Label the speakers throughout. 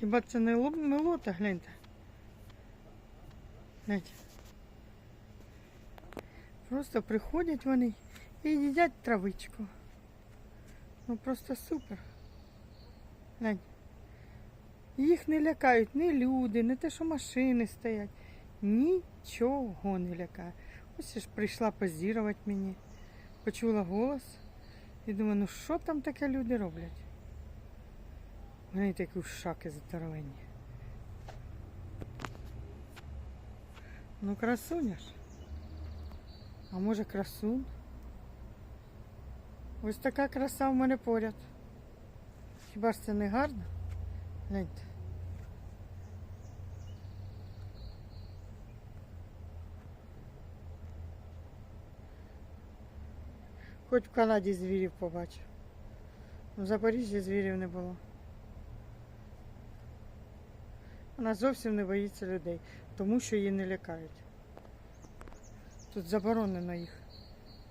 Speaker 1: Хіба це не милота, гляньте. Гляньте. Просто приходять вони і їдять травичку. Ну просто супер. Глянь. Їх не лякають ні люди, не те, що машини стоять. Нічого не лякає. Ось я ж прийшла позірувати мені. Почула голос і думаю, ну що там таке люди роблять? Вони такі ушаки здоровенні. Ну, красуня ж. А може красун? Ось така краса в мене поряд. Хіба ж це не гарно? Гляньте. Хоч в Канаді звірів побачив. В Запоріжжі звірів не було. Вона зовсім не боїться людей, тому що її не лякають. Тут заборонено їх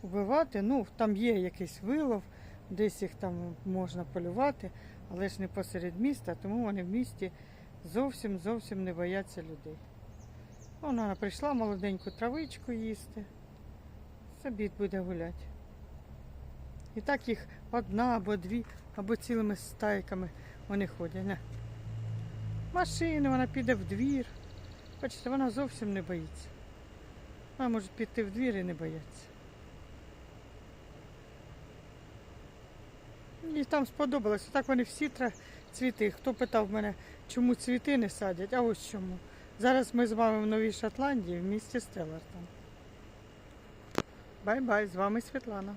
Speaker 1: вбивати. Ну, там є якийсь вилов, десь їх там можна полювати, але ж не посеред міста, тому вони в місті зовсім зовсім не бояться людей. Вона прийшла молоденьку травичку їсти, собі буде гуляти. І так їх одна або дві, або цілими стайками вони ходять. Машини, вона піде в двір. Бачите, вона зовсім не боїться. Вона може піти в двір і не бояться. Їй там сподобалось. Так вони всі цвіти. Хто питав мене, чому цвіти не садять, а ось чому. Зараз ми з вами в Новій Шотландії в місті Стеллартон. Бай-бай, з вами Світлана.